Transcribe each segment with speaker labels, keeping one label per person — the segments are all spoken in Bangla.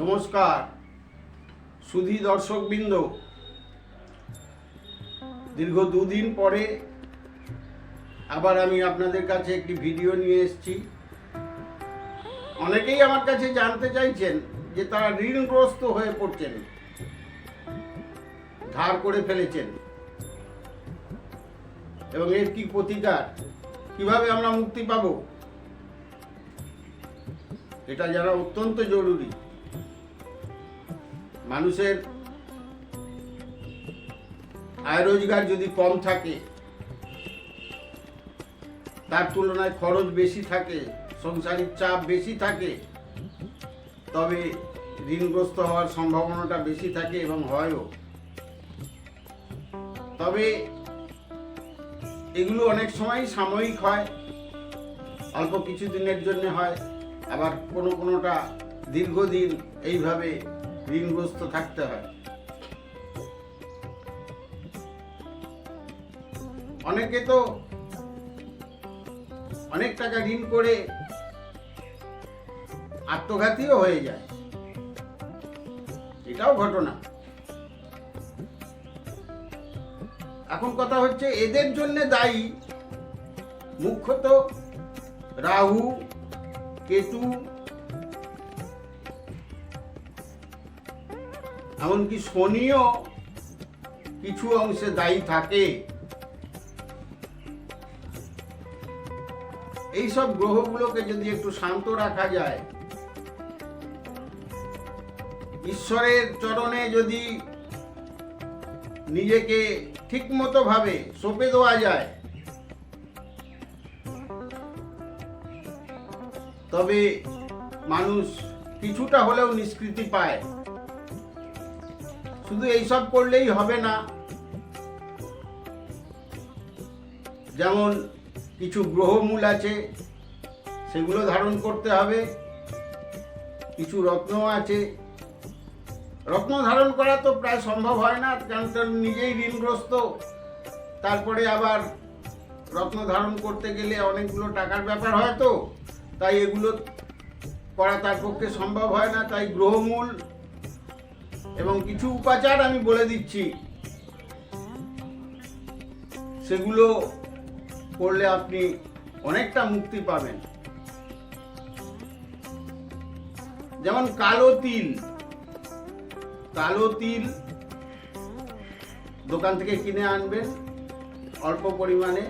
Speaker 1: নমস্কার। সুধী দর্শকবৃন্দ, দীর্ঘ দুদিন পরে আবার আমি আপনাদের কাছে একটি ভিডিও নিয়ে এসেছি। অনেকেই আমার কাছে জানতে চাইছেন যে তারা ঋণগ্রস্ত হয়ে পড়ছেন, ধার করে ফেলেছেন, এবং এর কি প্রতিকার, কীভাবে আমরা মুক্তি পাবো, এটা জানা অত্যন্ত জরুরি। মানুষের আয় রোজগার যদি কম থাকে, তার তুলনায় খরচ বেশি থাকে সংসারিক চাপ বেশি থাকে, তবে ঋণগ্রস্ত হওয়ার সম্ভাবনাটা বেশি থাকে এবং হয়ও। তবে এগুলো অনেক সময় সাময়িক হয়, অল্প কিছু দিনের জন্য হয়, আবার কোনো কোনোটা দীর্ঘদিন এইভাবে ঋণগ্রস্ত থাকতে হয়। অনেকে তো অনেক টাকা ঋণ করে আত্মঘাতীও হয়ে যায়। এটাও ঘটনা। এখন কথা হচ্ছে, এদের জন্য দায়ী মুখ্যত রাহু, কেতু এমনকি শনিও কিছু অংশে দায়ী থাকে। এইসব গ্রহগুলোকে যদি একটু শান্ত রাখা যায়, ঈশ্বরের চরণে যদি নিজেকে ঠিক মতো ভাবে সঁপে দেওয়া যায়, তবে মানুষ কিছুটা হলেও নিষ্কৃতি পায়। শুধু এইসব করলেই হবে না। যেমন কিছু গ্রহমূল আছে, সেগুলো ধারণ করতে হবে। কিছু রত্ন আছে। রত্ন ধারণ করা তো প্রায় সম্ভব হয় না, কারণ তার নিজেই ঋণগ্রস্ত। তারপরে আবার রত্ন ধারণ করতে গেলে অনেকগুলো টাকার ব্যাপার হয় তো, তাই এগুলো করা তার পক্ষে সম্ভব হয় না। তাই গ্রহমূল এবং কিছু উপাচার আমি বলে দিচ্ছি। সেগুলো করলে আপনি অনেকটা মুক্তি পাবেন। যেমন কালো তিল। কালো তিল দোকান থেকে কিনে আনবেন, অল্প পরিমাণে।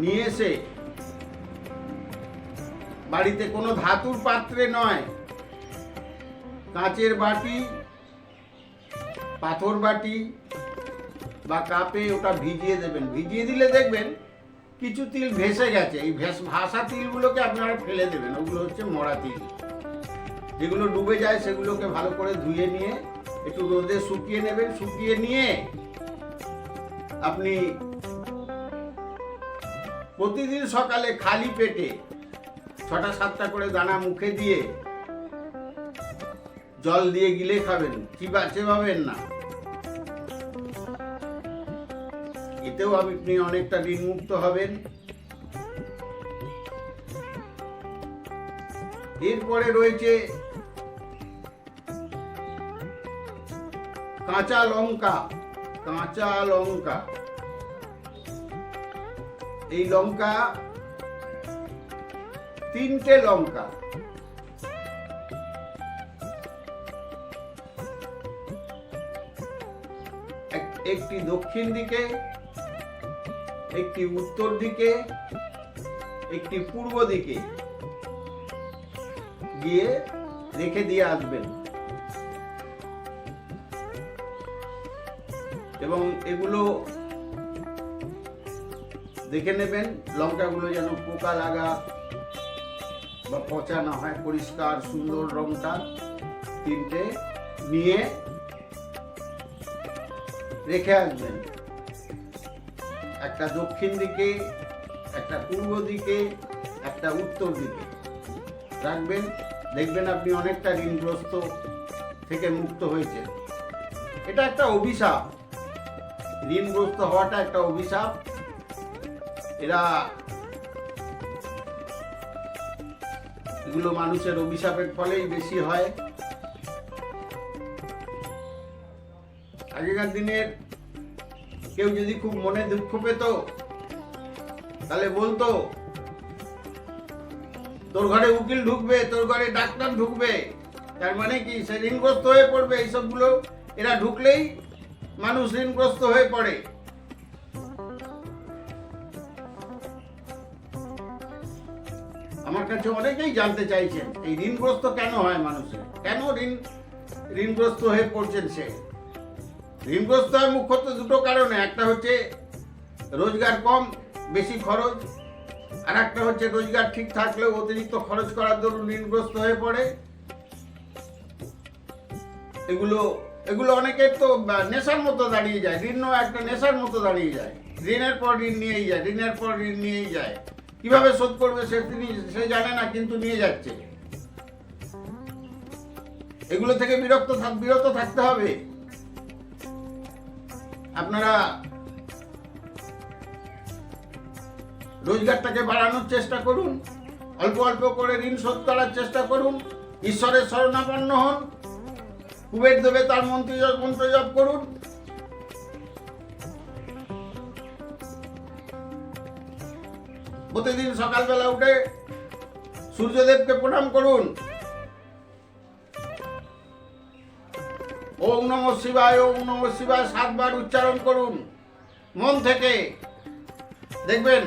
Speaker 1: নিয়ে এসে বাড়িতে কোনো ধাতুর পাত্রে নয়, কাঁচের বাটি পাথর বাটি বা কাপে ওটা ভিজিয়ে দেবেন। ভিজিয়ে দিলে দেখবেন কিছু তিল ভেসে গেছে। এই ভেস, ভাসা তিলগুলোকে আপনারা ফেলে দেবেন। ওগুলো হচ্ছে মরা তিল। যেগুলো ডুবে যায় সেগুলোকে ভালো করে ধুয়ে নিয়ে একটু রোদে শুকিয়ে নেবেন। শুকিয়ে নিয়ে আপনি প্রতিদিন সকালে খালি পেটে ছটা সাতটা করে দানা মুখে দিয়ে জল দিয়ে গিলে খাবেন চিবা চেবাবেন না। এতেও আপনি অনেকটা ঋণমুক্ত হবেন। এরপরে রয়েছে কাঁচা লঙ্কা কাঁচা লঙ্কা। এই লঙ্কা, তিনটে লঙ্কা। একটি দক্ষিণ দিকে, একটি উত্তর দিকে, একটি পূর্ব দিকে গিয়ে রেখে দিয়ে আসবেন। এবং এগুলো দেখে নেবেন, লঙ্কাগুলো যেন পোকা লাগা বা পচা না হয়, পরিষ্কার, সুন্দর রংটা তিনটে নিয়ে রেখে আসবেন। একটা দক্ষিণ দিকে, একটা পূর্ব দিকে, একটা উত্তর দিকে। রাখবেন, দেখবেন আপনি অনেকটা ঋণগ্রস্ত থেকে মুক্ত হয়েছে এটা একটা অভিশাপ। ঋণগ্রস্ত হওয়াটা একটা অভিশাপ। এরা এগুলো মানুষের অভিশাপের ফলেই বেশি হয়। আগেকার দিনের কেউ যদি খুব মনে দুঃখ পেত, তাহলে বলতো, তোর ঘরে উকিল ঢুকবে, তোর ঘরে ডাক্তার ঢুকবে। তার মানে কি? সে ঋণগ্রস্ত হয়ে পড়বে। এইসবগুলো এরা ঢুকলেই মানুষ ঋণগ্রস্ত হয়ে পড়ে। আমার কাছে অনেকেই জানতে চাইছেন, এই ঋণগ্রস্ত কেন হয় মানুষের? কেন ঋণ, ঋণগ্রস্ত হয়ে পড়ছেন সে? ঋণগ্রস্ত হয় মুখ্যত দুটো কারণে, একটা হচ্ছে রোজগার কম, বেশি খরচ, আর একটা হচ্ছে রোজগার ঠিক থাকলেও অতিরিক্ত খরচ করার দরুন ঋণগ্রস্ত হয়ে পড়ে। এগুলো এগুলো অনেকের তো নেশার মতো দাঁড়িয়ে যায় ঋণও একটা নেশার মতো দাঁড়িয়ে যায়। ঋণের পর ঋণ নিয়েই যায়, ঋণের পর ঋণ নিয়েই যায়। কীভাবে শোধ করবে সে তিনি, সে জানে না, কিন্তু নিয়ে যাচ্ছে। এগুলো থেকে বিরক্ত বিরত থাকতে হবে। আপনারা রোজগারটাকে বাড়ানোর চেষ্টা করুন, অল্প অল্প করে ঋণ শোধ করার চেষ্টা করুন, ঈশ্বরের শরণাপন্ন হন, কুবের দেবে তার মন্ত্রী মন্ত্র জপ করুন। প্রতিদিন সকালবেলা উঠে সূর্যদেবকে প্রণাম করুন। ওম নম শিবায়, ওম নম শিবায়, সাতবার উচ্চারণ করুন। মন থেকে। দেখবেন,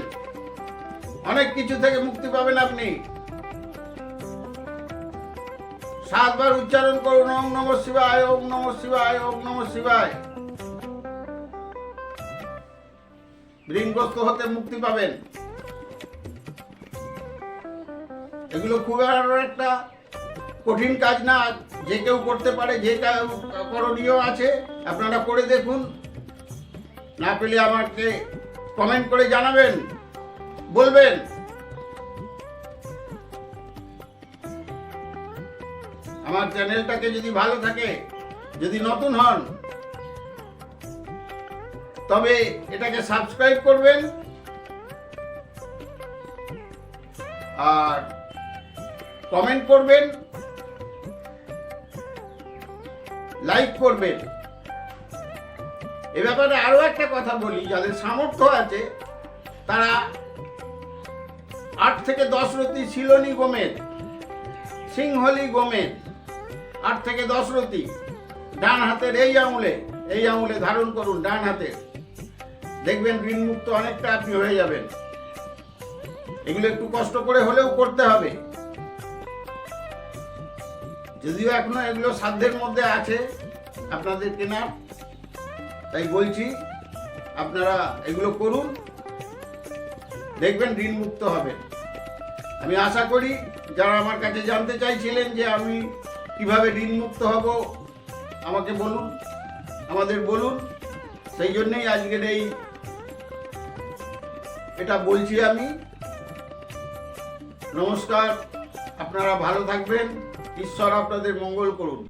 Speaker 1: অনেক কিছু থেকে মুক্তি পাবেন আপনি। সাতবার উচ্চারণ করুন, ওম নম শিবায়, ওম নম শিবায়, ওম নম শিবায়। ঋণগ্রস্ত হতে মুক্তি পাবেন। এগুলো খুব একটা কঠিন কাজ না, যে কেউ করতে পারে, যে কেউ করণীয় আছে, আপনারা করে দেখুন। না পেলে আমাকে কমেন্ট করে জানাবেন, বলবেন। আমার চ্যানেলটাকে যদি ভালো থাকে, যদি নতুন হন, তবে এটাকে সাবস্ক্রাইব করবেন। আর কমেন্ট করবেন। লাইক করবেন এ ব্যাপারে আরও একটা কথা বলি, যাদের সামর্থ্য আছে, তারা আট থেকে দশ রতি শিলনি গোমের, সিংহলি গোমের, আট থেকে দশ রতি ডান হাতের এই আঙুলে এই আঙুলে ধারণ করুন ডান হাতে। দেখবেন ঋণমুক্ত অনেকটা আপনি হয়ে যাবেন। এগুলো একটু কষ্ট করে হলেও করতে হবে। যদিও এখনও এগুলো সাধ্যের মধ্যে আছে আপনাদের কেনার, তাই বলছি আপনারা এগুলো করুন, দেখবেন ঋণ মুক্ত হবেন। আমি আশা করি যারা আমার কাছে জানতে চাইছিলেন যে আমি কীভাবে ঋণ মুক্ত হব, আমাকে বলুন, আমাদের বলুন। সেই জন্যই আজকের এই এটা বলছি আমি। নমস্কার, আপনারা ভালো থাকবেন। ঈশ্বর আপনাদের মঙ্গল করুন।